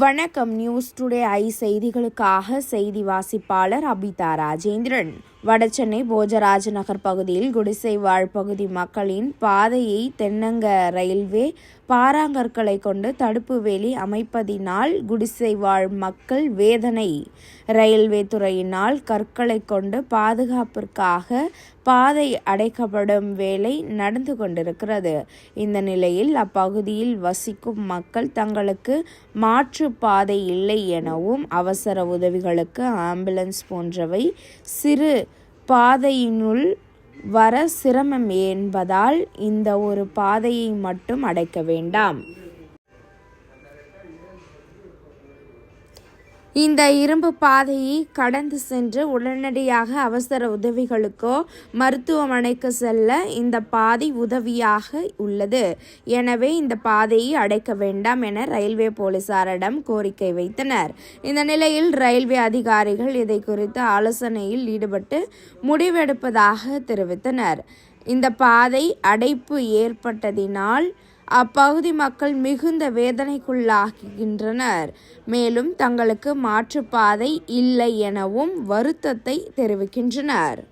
வணக்கம் news today I செய்திகளுக்காக செய்தி வாசிப்பாளர் அபிதா ராஜேந்திரன். வடசென்னை போஜராஜ நகர் பகுதியில் குடிசை வாழ் பகுதி மக்களின் பாதையை தென்னங்க ரயில்வே பாறாங்கற்களை கொண்டு தடுப்பு வேலி அமைப்பதினால் குடிசை வாழ் மக்கள் வேதனை. ரயில்வே துறையினால் கற்களை கொண்டு பாதுகாப்பிற்காக பாதை அடைக்கப்படும் வேலை நடந்து கொண்டிருக்கிறது. இந்த நிலையில் அப்பகுதியில் வசிக்கும் மக்கள் தங்களுக்கு மாற்று பாதை இல்லை எனவும் அவசர உதவிகளுக்கு ஆம்புலன்ஸ் போன்றவை சிறு பாதையினுள் வர சிரமம் என்பதால் இந்த ஒரு பாதையை மட்டும் அடைக்க வேண்டாம். இந்த இரும்பு பாதையை கடந்து சென்று உடனடியாக அவசர உதவிகளுக்கோ மருத்துவமனைக்கு செல்ல இந்த பாதை உதவியாக உள்ளது. எனவே இந்த பாதையை அடைக்க வேண்டாம் என ரயில்வே போலீசாரிடம் கோரிக்கை வைத்தனர். இந்த நிலையில் ரயில்வே அதிகாரிகள் இதை குறித்து ஆலோசனையில் ஈடுபட்டு முடிவெடுப்பதாக தெரிவித்தனர். இந்த பாதை அடைப்பு ஏற்பட்டதினால் அப்பகுதி மக்கள் மிகுந்த வேதனைக்குள்ளாகின்றனர் மேலும் தங்களுக்கு மாற்றுப்பாதை இல்லை எனவும் வருத்தத்தை தெரிவிக்கின்றனர்.